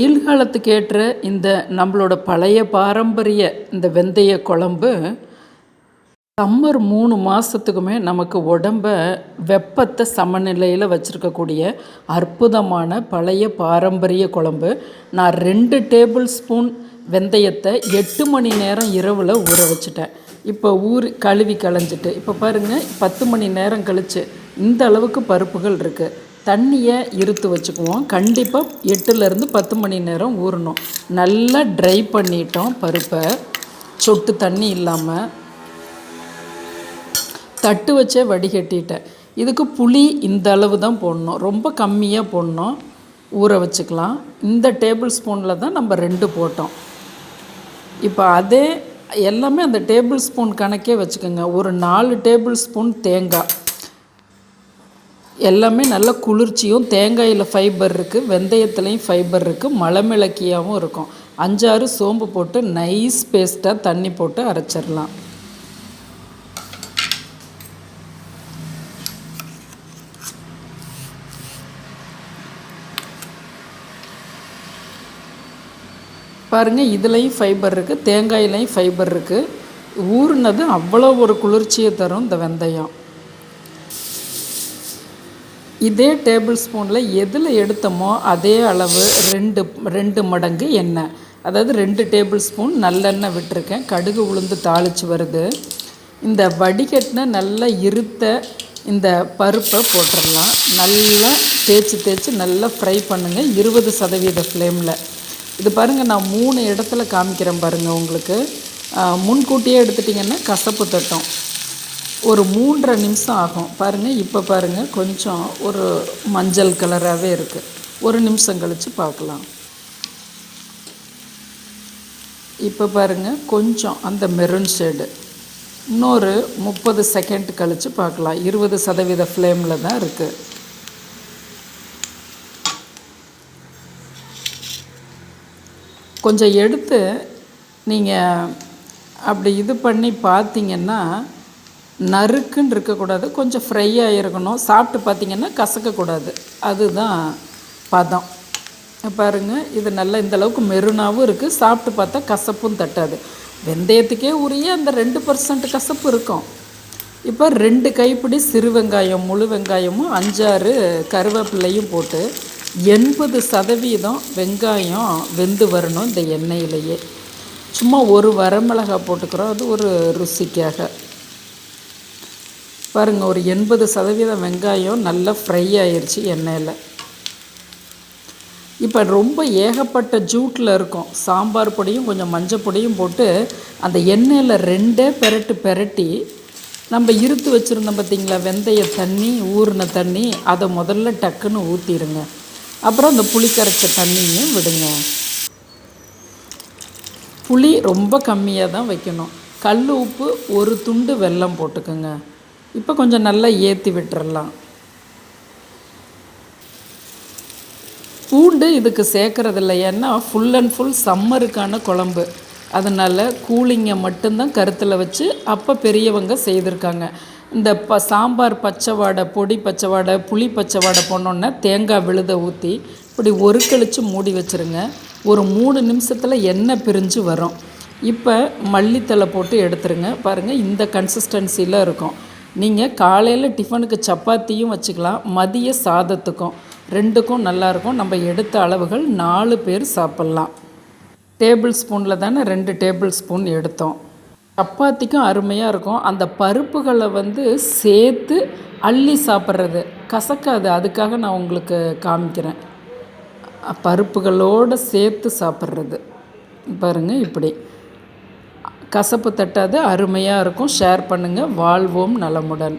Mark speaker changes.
Speaker 1: வெயில் காலத்துக்கு ஏற்ற இந்த நம்மளோட பழைய பாரம்பரிய இந்த வெந்தய குழம்பு சம்மர் மூணு மாதத்துக்குமே நமக்கு உடம்ப வெப்பத்தை சமநிலையில் வச்சுருக்கக்கூடிய அற்புதமான பழைய பாரம்பரிய குழம்பு. நான் ரெண்டு டேபிள் ஸ்பூன் வெந்தயத்தை எட்டு மணி நேரம் இரவில் ஊற வச்சுட்டேன். இப்போ ஊறி கழுவி களைஞ்சிட்டு இப்போ பாருங்கள் பத்து மணி நேரம் கழித்து இந்த அளவுக்கு பருப்புகள் இருக்குது தண்ணியை இருத்து வச்சுக்குவோம். கண்டிப்பாக எட்டுலேருந்து பத்து மணி நேரம் ஊறணும். நல்லா ட்ரை பண்ணிட்டோம் பருப்பை. சொட்டு தண்ணி இல்லாமல் தட்டு வச்சே வடிகட்டிட்டேன். இதுக்கு புளி இந்த அளவு தான் போடணும். ரொம்ப கம்மியாக போடணும். ஊற வச்சுக்கலாம். இந்த டேபிள் ஸ்பூனில் தான் நம்ம ரெண்டு போட்டோம். இப்போ அதே எல்லாமே அந்த டேபிள் ஸ்பூன் கணக்கே வச்சுக்கோங்க. ஒரு நாலு டேபிள் ஸ்பூன் தேங்காய். எல்லாமே நல்ல குளிர்ச்சியும் தேங்காயில் ஃபைபர் இருக்குது வெந்தயத்துலேயும் ஃபைபர் இருக்குது மலமிளக்கியாகவும் இருக்கும். அஞ்சாறு சோம்பு போட்டு நைஸ் பேஸ்ட்டாக தண்ணி போட்டு அரைச்சிடலாம். பாருங்கள் இதுலேயும் ஃபைபர் இருக்குது தேங்காயிலையும் ஃபைபர் இருக்குது ஊறுனது அவ்வளோ ஒரு குளிர்ச்சியை தரும் இந்த வெந்தயம். இதே டேபிள் ஸ்பூனில் எதில் எடுத்தோமோ அதே அளவு ரெண்டு ரெண்டு மடங்கு எண்ணெய். அதாவது ரெண்டு டேபிள் ஸ்பூன் நல்லெண்ணெய் விட்டுருக்கேன். கடுகு உளுந்து தாளித்து வருது. இந்த வடிகட்டின நல்லா இருத்த இந்த பருப்பை போட்டுடலாம் நல்லா தேய்ச்சி தேய்ச்சி நல்லா ஃப்ரை பண்ணுங்கள் இருபது சதவீத ஃப்ளேமில் இது பாருங்கள் நான் மூணு இடத்துல காமிக்கிறேன் பாருங்கள் உங்களுக்கு. முன்கூட்டியே எடுத்துட்டிங்கன்னா கசப்பு தட்டும். ஒரு மூன்றரை நிமிஷம் ஆகும். பாருங்கள் இப்போ பாருங்கள் கொஞ்சம் ஒரு மஞ்சள் கலராகவே இருக்குது ஒரு நிமிஷம் கழித்து பார்க்கலாம். இப்போ பாருங்கள் கொஞ்சம் அந்த மெரூன் ஷேடு. இன்னொரு முப்பது செகண்ட் கழித்து பார்க்கலாம். இருபது சதவீத ஃப்ளேமில் தான் இருக்குது கொஞ்சம் எடுத்து நீங்கள் அப்படி இது பண்ணி பார்த்தீங்கன்னா நறுக்குன்னு இருக்கக்கூடாது. கொஞ்சம் ஃப்ரையாக இருக்கணும். சாப்பிட்டு பார்த்தீங்கன்னா கசக்கக்கூடாது. அதுதான் பதம். பாருங்கள் இது நல்லா இந்தளவுக்கு மெருனாகவும் இருக்குது சாப்பிட்டு பார்த்தா கசப்பும் தட்டாது. வெந்தயத்துக்கே உரிய அந்த ரெண்டு பர்சன்ட் கசப்பு இருக்கும். இப்போ ரெண்டு கைப்பிடி சிறு வெங்காயம் முழு வெங்காயமும் அஞ்சாறு கருவேப்பிலையும் போட்டு எண்பது சதவீதம் வெங்காயம் வெந்து வரணும் இந்த எண்ணெயிலேயே. சும்மா ஒரு வரமிளகாய் போட்டுக்கிறோம். அது ஒரு ருசிக்காக. பாருங்கள் ஒரு எண்பது சதவீதம் வெங்காயம் நல்லா ஃப்ரை ஆயிடுச்சு எண்ணெயில். இப்போ ரொம்ப ஏகப்பட்ட ஜூட்டில் இருக்கும். சாம்பார் பொடியும் கொஞ்சம் மஞ்சள் பொடியும் போட்டு அந்த எண்ணெயில் ரெண்டே பெரட்டு பெரட்டி நம்ம இருத்து வச்சுருந்தோம் பார்த்திங்களா வெந்தய தண்ணி ஊறின தண்ணி அதை முதல்ல டக்குன்னு ஊற்றிடுங்க அப்புறம் அந்த புளி கரைச்ச தண்ணியும் விடுங்க. புளி ரொம்ப கம்மியாக தான் வைக்கணும். கல் உப்பு ஒரு துண்டு வெல்லம் போட்டுக்கோங்க. இப்போ கொஞ்சம் நல்லா ஏற்றி விட்டுறலாம். பூண்டு இதுக்கு சேர்க்குறதில்ல ஏன்னா ஃபுல் அண்ட் ஃபுல் சம்மருக்கான குழம்பு. அதனால் கூலிங்கை மட்டும்தான் கருத்தில் வச்சு அப்போ பெரியவங்க செய்திருக்காங்க. இந்த ப சாம்பார் பச்சை வாடை பொடி பச்சை வாடை புளி பச்சை வாடை போனோன்னே தேங்காய் விழுத ஊற்றி இப்படி ஒரு கழித்து மூடி வச்சுருங்க. ஒரு மூணு நிமிஷத்தில் எண்ணெய் பிரிஞ்சு வரும். இப்போ மல்லித்தலை போட்டு எடுத்துருங்க. பாருங்கள் இந்த கன்சிஸ்டன்சியில் இருக்கும். நீங்கள் காலையில் டிஃபனுக்கு சப்பாத்தியும் வச்சுக்கலாம் மதிய சாதத்துக்கும். ரெண்டுக்கும் நல்லாயிருக்கும் நம்ம எடுத்த அளவுகள் நாலு பேர் சாப்பிட்லாம். டேபிள் ஸ்பூனில் தானே ரெண்டு டேபிள் ஸ்பூன் எடுத்தோம். சப்பாத்திக்கும் அருமையாக இருக்கும். அந்த பருப்புகளை வந்து சேர்த்து அள்ளி சாப்பிட்றது. கசக்காது. அதுக்காக நான் உங்களுக்கு காமிக்கிறேன். பருப்புகளோடு சேர்த்து சாப்பிட்றது. பாருங்கள் இப்படி. கசப்பு தட்டாது அருமையாக இருக்கும். ஷேர் பண்ணுங்கள் வாழ்வோம் நலமுடன்.